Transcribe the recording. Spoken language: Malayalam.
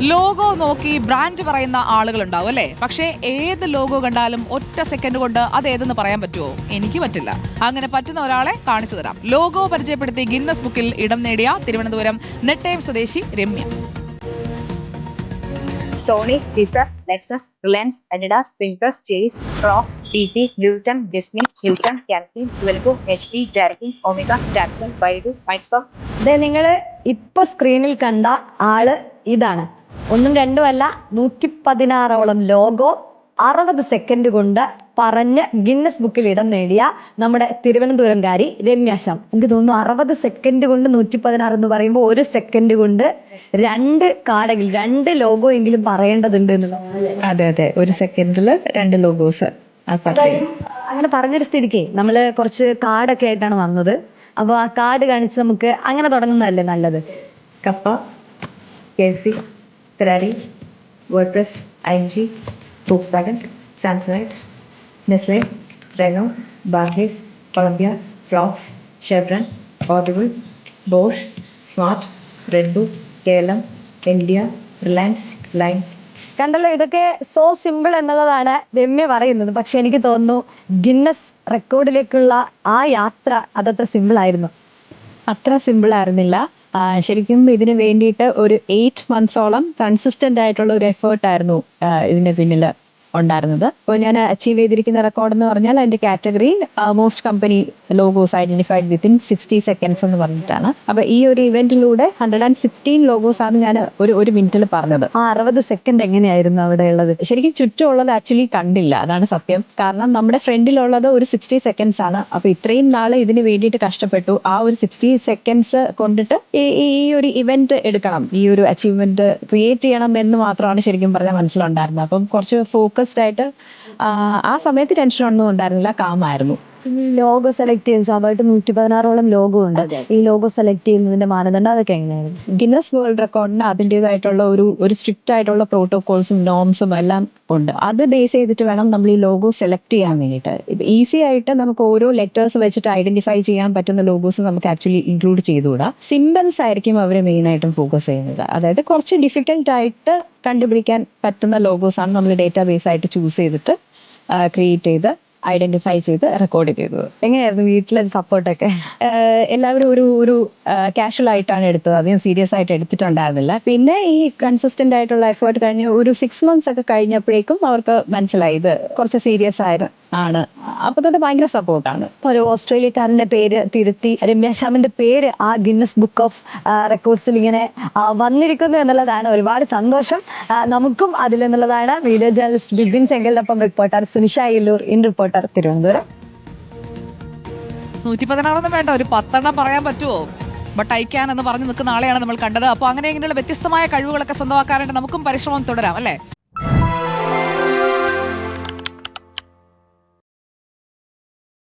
ലോഗോ നോക്കി ബ്രാൻഡ് പറയുന്ന ആളുകൾ ഉണ്ടാവും അല്ലേ? പക്ഷേ ഏത് ലോഗോ കണ്ടാലും ഒറ്റ സെക്കൻഡ് കൊണ്ട് അത് ഏതെന്ന് പറയാൻ പറ്റുമോ? എനിക്ക് പറ്റില്ല. അങ്ങനെ പറ്റുന്ന ഒരാളെ കാണിച്ചു തരാം. ലോഗോ പരിചയപ്പെടുത്തി ഗിന്നസ് ബുക്കിൽ ഇടം നേടിയ തിരുവനന്തപുരം നെട്ടയം സ്വദേശി Ramya. Sony Tizer Lexus Reliance Adidas Pinterest Chase Crocs T T Newton Disney Hilton canteen ട്വൽവോ H P ടാറ്റി ഒമിക ടാക്ടൺ ബൈഡു മൈക്സോഫ്റ്റ് ഇത് നിങ്ങൾ ഇപ്പോൾ സ്ക്രീനിൽ കണ്ട ആൾ ഇതാണ്. ഒന്നും രണ്ടും അല്ല നൂറ്റി പതിനാറോളം ലോഗോ അറുപത് സെക്കൻഡ് കൊണ്ട് പറഞ്ഞ് ഗിന്നസ് ബുക്കിൽ ഇടം നേടിയ നമ്മുടെ തിരുവനന്തപുരംകാരി രമ്യാശാം ശ്യാം. എനിക്ക് തോന്നുന്നു അറുപത് സെക്കൻഡ് കൊണ്ട് നൂറ്റി പതിനാറ് എന്ന് പറയുമ്പോൾ ഒരു സെക്കൻഡ് കൊണ്ട് രണ്ട് കാർഡെങ്കിലും രണ്ട് ലോഗോ എങ്കിലും പറയേണ്ടതുണ്ട് അതെ അതെ. ഒരു സെക്കൻഡിൽ രണ്ട് ലോഗോസ് അങ്ങനെ പറഞ്ഞൊരു സ്ഥിതിക്ക് നമ്മൾ കുറച്ച് കാർഡൊക്കെ ആയിട്ടാണ് വന്നത്. അപ്പോൾ ആ കാർഡ് കാണിച്ച് നമുക്ക് അങ്ങനെ തുടങ്ങുന്നതല്ലേ നല്ലത്? Kappa K C Ferrari WordPress I G Volkswagen Samsung Nestle Renault Barclays Columbia ഫ്ലോക്സ് Chevron Audible Bosch Smart Red Bull Kerala India Reliance Line കണ്ടല്ലോ ഇതൊക്കെ സോ സിമ്പിൾ എന്നുള്ളതാണ് രമ്യ പറയുന്നത്. പക്ഷെ എനിക്ക് തോന്നുന്നു ഗിന്നസ് റെക്കോർഡിലേക്കുള്ള ആ യാത്ര അതത്ര സിമ്പിൾ ആയിരുന്നു. അത്ര സിമ്പിൾ ആയിരുന്നില്ല. ശരിക്കും ഇതിന് വേണ്ടിയിട്ട് ഒരു എയ്റ്റ് മന്ത്സോളം കൺസിസ്റ്റന്റ് ആയിട്ടുള്ള ഒരു എഫേർട്ട് ആയിരുന്നു ഇതിന് പിന്നിൽ ഉണ്ടായിരുന്നത്. അപ്പോൾ ഞാൻ അച്ചീവ് ചെയ്തിരിക്കുന്ന റെക്കോർഡ് എന്ന് പറഞ്ഞാൽ അതിന്റെ category most company logos identified within sixty seconds എന്ന് പറഞ്ഞിട്ടാണ്. അപ്പൊ ഈ ഒരു ഇവന്റിലൂടെ ഹൺഡ്രഡ് ആൻഡ് സിക്സ്റ്റീൻ ലോഗോസ് ആണ് ഞാൻ ഒരു ഒരു മിനിറ്റിൽ പറഞ്ഞത്. ആ അറുപത് സെക്കൻഡ് എങ്ങനെയായിരുന്നു അവിടെ ഉള്ളത്? ശരിക്കും ചുറ്റുമുള്ളത് ആക്ച്വലി കണ്ടില്ല അതാണ് സത്യം. കാരണം നമ്മുടെ ഫ്രണ്ടിലുള്ളത് ഒരു സിക്സ്റ്റി സെക്കൻഡ്സ് ആണ്. അപ്പൊ ഇത്രയും നാൾ ഇതിന് വേണ്ടിയിട്ട് കഷ്ടപ്പെട്ടു. ആ ഒരു സിക്സ്റ്റി സെക്കൻഡ്സ് കൊണ്ടിട്ട് ഈ ഒരു ഇവന്റ് എടുക്കണം. ഈ ഒരു അച്ചീവ്മെന്റ് ക്രിയേറ്റ് ചെയ്യണം എന്ന് മാത്രമാണ് ശരിക്കും പറഞ്ഞാൽ മനസ്സിലുണ്ടായിരുന്നത്. അപ്പം കുറച്ച് ഫോക്കസ്ഡ് ആയിട്ട് ആ, സമയത്ത് ടെൻഷൻ ഒന്നും ഉണ്ടായിരുന്നില്ല കാമായിരുന്നു ലോഗോ സെലക്ട് ചെയ്യുന്ന സ്വാഭാവികമായിട്ട് നൂറ്റി പതിനാറോളം ലോഗോ ഉണ്ട് ഈ ലോഗോ സെലക്ട് ചെയ്യുന്നതിന്റെ മാനദണ്ഡം അതൊക്കെ എങ്ങനെയായിരുന്നു ഗിന്നസ് വേൾഡ് റെക്കോർഡിന് അതിന്റെതായിട്ടുള്ള ഒരു ഒരു സ്ട്രിക്റ്റ് ആയിട്ടുള്ള പ്രോട്ടോകോൾസും നോംസും എല്ലാം ഉണ്ട്. അത് ബേസ് ചെയ്തിട്ട് വേണം നമ്മൾ ഈ ലോഗോ സെലക്ട് ചെയ്യാൻ വേണ്ടിയിട്ട്. ഈസി ആയിട്ട് നമുക്ക് ഓരോ ലെറ്റേഴ്സ് വെച്ചിട്ട് ഐഡന്റിഫൈ ചെയ്യാൻ പറ്റുന്ന ലോഗോസ് നമുക്ക് ആക്ച്വലി ഇൻക്ലൂഡ് ചെയ്തുകൂടാ. സിംബൽസ് ആയിരിക്കും അവർ മെയിൻ ആയിട്ടും ഫോക്കസ് ചെയ്യുന്നത്. അതായത് കുറച്ച് ഡിഫിക്കൽട്ട് ആയിട്ട് കണ്ടുപിടിക്കാൻ പറ്റുന്ന ലോഗോസ് ആണ് നമ്മൾ ഡേറ്റാ ബേസ് ആയിട്ട് ചൂസ് ചെയ്തിട്ട് ക്രിയേറ്റ് ചെയ്ത് ഐഡന്റിഫൈ ചെയ്ത് റെക്കോർഡ് ചെയ്തത്. എങ്ങനെയായിരുന്നു വീട്ടിലൊരു സപ്പോർട്ടൊക്കെ എല്ലാവരും ഒരു ഒരു കാഷ്വൽ ആയിട്ടാണ് എടുത്തത്. അധികം സീരിയസ് ആയിട്ട് എടുത്തിട്ടുണ്ടായിരുന്നില്ല. പിന്നെ ഈ കൺസിസ്റ്റന്റ് ആയിട്ടുള്ള എഫേർട്ട് കഴിഞ്ഞ് ഒരു സിക്സ് മന്ത്സ് ഒക്കെ കഴിഞ്ഞപ്പോഴേക്കും അവർക്ക് മനസ്സിലായി ഇത് കുറച്ച് സീരിയസ് ആയിരുന്നു. ആണ്. അപ്പൊ തന്നെ ഭയങ്കര സപ്പോർട്ടാണ്. ഇപ്പൊ ഒരു ഓസ്ട്രേലിയക്കാരന്റെ പേര് തിരുത്തി രമ്യ ശ്യാമിന്റെ പേര് ആ ഗിന്നസ് ബുക്ക് ഓഫ് റെക്കോർഡ്സിൽ ഇങ്ങനെ വന്നിരിക്കുന്നു എന്നുള്ളതാണ് ഒരുപാട് സന്തോഷം. നമുക്കും അതിൽ എന്നുള്ളതാണ് video journalist Bibin ചെങ്കലിനൊപ്പം reporter Sunisha Illoor in reporter Thiruvananthapuram. നൂറ്റി പതിനാറൊന്നും വേണ്ട ഒരു പത്തെണ്ണം പറയാൻ പറ്റുമോ ബട്ട് അയക്കാൻ എന്ന് പറഞ്ഞു നിൽക്കുന്ന ആളെയാണ് നമ്മൾ കണ്ടത്. അപ്പോൾ അങ്ങനെ ഇങ്ങനെയുള്ള വ്യത്യസ്തമായ കഴിവുകളൊക്കെ സ്വന്തമാക്കാനായിട്ട് നമുക്കും പരിശ്രമം തുടരാം അല്ലേ?